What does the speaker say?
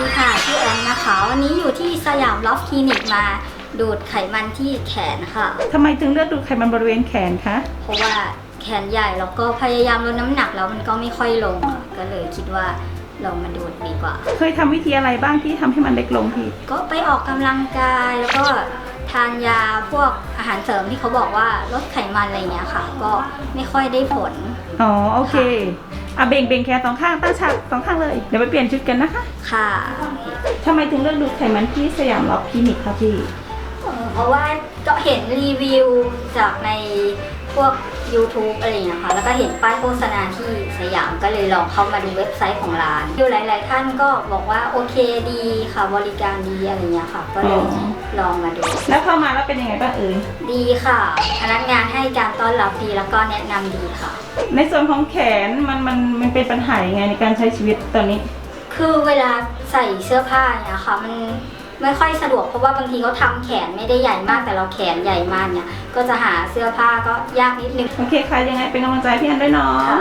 ดีค่ะชื่อแอนนะคะ วันนี้อยู่ที่สยามลอฟคลินิกมา ดูดไขมันที่แขนค่ะ ทำไมถึงเลือกดูดไขมันบริเวณแขนคะ เพราะว่าแขนใหญ่แล้วก็พยายามลดน้ำหนักแล้วมันก็ไม่ค่อยลงค่ะก็เลยคิดว่าลองมาดูดดีกว่า เคยทำวิธีอะไรบ้างที่ทำให้มันเล็กลงพี่ ก็ไปออกกำลังกายแล้วก็ทานยาพวกอาหารเสริมที่เขาบอกว่าลดไขมันอะไรเงี้ยค่ะ ก็ไม่ค่อยได้ผล อ๋อ โอเค อะเบ่งเบ่งแขนสองข้างตั้งฉากสองข้างเลย เดี๋ยวไปเปลี่ยนชุดกันนะคะค่ะ ทำไมถึงเลือกดูดไขมันที่สยามล็อกคลินิกคะพี่เออเพราะว่าก็เห็นรีวิวจากในพวก YouTube อะไรอย่างเงี้ยค่ะ แล้วก็เห็นป้ายโฆษณาที่ส ยามก็เลยลองเข้ามาดูเว็บไซต์ของร้านดูหลาย ๆ ท่านก็บอกว่าโอเคดีค่ะบริการดีอะไรเงี้ยค่ะ ก็เลยอ๋อลองมาดู แล้วเข้ามาแล้วเป็นยังไงบ้างเอ่ยดีค่ะพนักงานให้การต้อนรับดีแล้วก็แนะนำดีค่ะ ในส่วนของแขนมันมันมันเป็นปัญหายังไงในการใช้ชีวิตตอนนี้ คือเวลาใส่เสื้อผ้าเนี่ยค่ะมันไม่ค่อยสะดวกเพราะว่าบางทีเขาทำแขนไม่ได้ใหญ่มากแต่เราแขนใหญ่มากเนี่ย ก็จะหาเสื้อผ้าก็ยากนิดนึง โอเคค่ะยังไงเป็นกำลังใจให้พี่แอนด้วยเนาะค่ะ